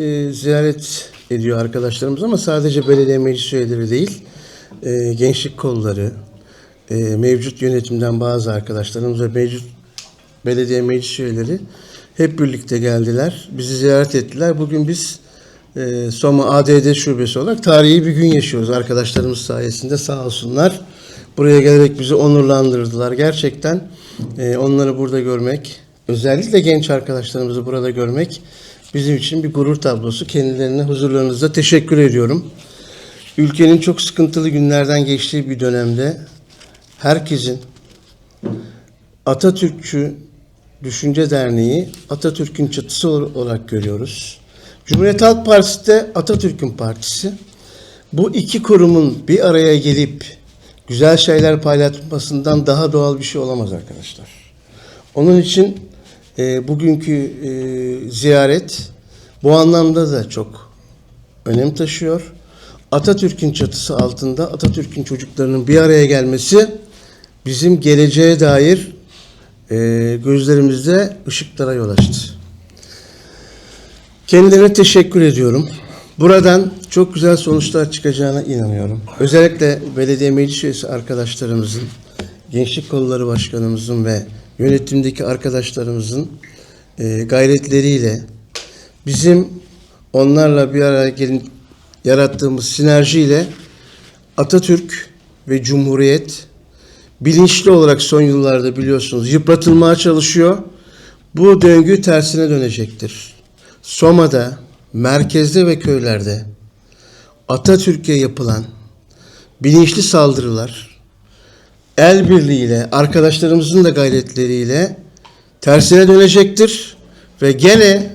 e, ziyaret ediyor arkadaşlarımız ama sadece belediye meclis üyeleri değil, e, gençlik kolları, e, mevcut yönetimden bazı arkadaşlarımız ve mevcut belediye meclis üyeleri hep birlikte geldiler. Bizi ziyaret ettiler. Bugün biz e, Soma ADD şubesi olarak tarihi bir gün yaşıyoruz arkadaşlarımız sayesinde sağ olsunlar. Buraya gelerek bizi onurlandırdılar. Gerçekten e, onları burada görmek, özellikle genç arkadaşlarımızı burada görmek bizim için bir gurur tablosu. Kendilerine huzurlarınızda teşekkür ediyorum. Ülkenin çok sıkıntılı günlerden geçtiği bir dönemde herkesin Atatürkçü Düşünce Derneği Atatürk'ün çatısı olarak görüyoruz. Cumhuriyet Halk Partisi de Atatürk'ün partisi. Bu iki kurumun bir araya gelip güzel şeyler paylaşmasından daha doğal bir şey olamaz arkadaşlar. Onun için e, bugünkü e, ziyaret bu anlamda da çok önem taşıyor. Atatürk'ün çatısı altında Atatürk'ün çocuklarının bir araya gelmesi bizim geleceğe dair e, gözlerimizde ışıklara yol açtı. Kendilerine teşekkür ediyorum. Buradan çok güzel sonuçlar çıkacağına inanıyorum. Özellikle belediye meclis üyesi arkadaşlarımızın, gençlik kolları başkanımızın ve yönetimdeki arkadaşlarımızın e, gayretleriyle bizim onlarla bir araya gelin yarattığımız sinerjiyle Atatürk ve Cumhuriyet bilinçli olarak son yıllarda biliyorsunuz yıpratılmaya çalışıyor. Bu döngü tersine dönecektir. Soma'da, merkezde ve köylerde Atatürk'e yapılan bilinçli saldırılar el birliğiyle, arkadaşlarımızın da gayretleriyle tersine dönecektir ve gene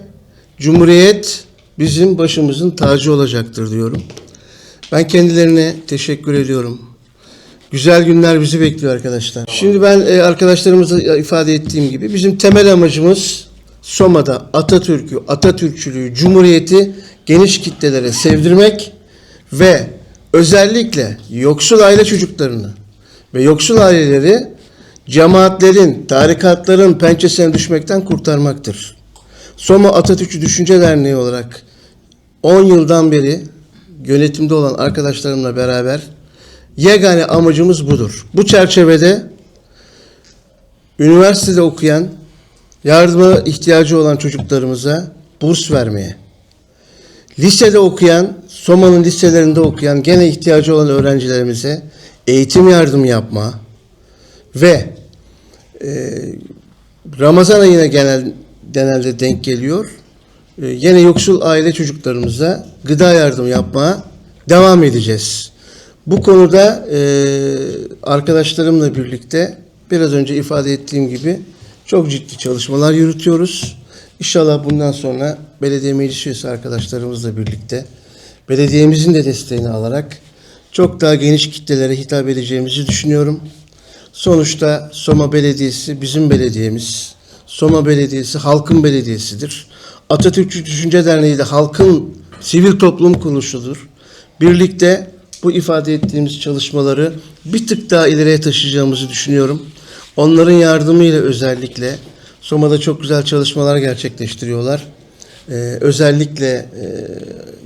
Cumhuriyet bizim başımızın tacı olacaktır diyorum. Ben kendilerine teşekkür ediyorum. Güzel günler bizi bekliyor arkadaşlar. Şimdi ben e, arkadaşlarımıza ifade ettiğim gibi bizim temel amacımız Soma'da Atatürk'ü, Atatürkçülüğü, Cumhuriyeti geniş kitlelere sevdirmek ve özellikle yoksul aile çocuklarını ve yoksul aileleri cemaatlerin, tarikatların pençesine düşmekten kurtarmaktır. Soma Atatürkçü Düşünce Derneği olarak 10 yıldan beri yönetimde olan arkadaşlarımla beraber yegane amacımız budur. Bu çerçevede üniversitede okuyan, yardıma ihtiyacı olan çocuklarımıza burs vermeye, lisede okuyan, Soma'nın liselerinde okuyan, gene ihtiyacı olan öğrencilerimize eğitim yardımı yapma ve e, Ramazan ayına genel genelde denk geliyor. E, yine yoksul aile çocuklarımıza gıda yardımı yapmaya devam edeceğiz. Bu konuda e, arkadaşlarımla birlikte biraz önce ifade ettiğim gibi çok ciddi çalışmalar yürütüyoruz. İnşallah bundan sonra belediye meclis üyesi arkadaşlarımızla birlikte belediyemizin de desteğini alarak çok daha geniş kitlelere hitap edeceğimizi düşünüyorum. Sonuçta Soma Belediyesi bizim belediyemiz. Soma Belediyesi halkın belediyesidir. Atatürkçü Düşünce Derneği de halkın sivil toplum kuruluşudur. Birlikte bu ifade ettiğimiz çalışmaları bir tık daha ileriye taşıyacağımızı düşünüyorum. Onların yardımıyla özellikle Soma'da çok güzel çalışmalar gerçekleştiriyorlar. Ee, özellikle e,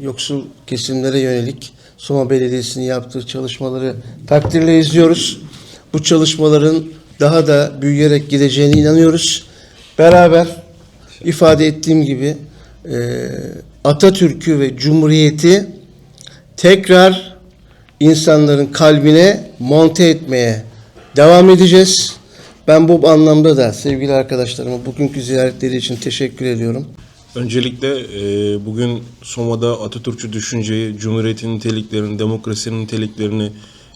yoksul kesimlere yönelik Soma Belediyesi'nin yaptığı çalışmaları takdirle izliyoruz. Bu çalışmaların daha da büyüyerek gideceğine inanıyoruz. Beraber ifade ettiğim gibi e, Atatürk'ü ve Cumhuriyeti tekrar insanların kalbine monte etmeye devam edeceğiz. Ben bu anlamda da sevgili arkadaşlarıma bugünkü ziyaretleri için teşekkür ediyorum. Öncelikle e, bugün Soma'da Atatürkçü düşünceyi, Cumhuriyet'in niteliklerini, demokrasinin niteliklerini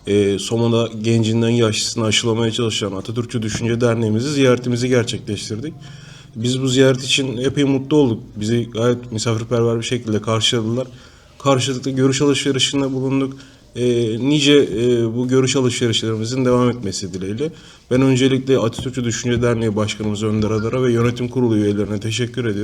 e, Soma'da gencinden yaşlısına aşılamaya çalışan Atatürkçü Düşünce Derneğimizi ziyaretimizi gerçekleştirdik. Biz bu ziyaret için epey mutlu olduk. Bizi gayet misafirperver bir şekilde karşıladılar. Karşılıklı görüş alışverişinde bulunduk. E, nice e, bu görüş alışverişlerimizin devam etmesi dileğiyle. Ben öncelikle Atatürkçü Düşünce Derneği Başkanımız Önder Adar'a ve yönetim kurulu üyelerine teşekkür ediyorum.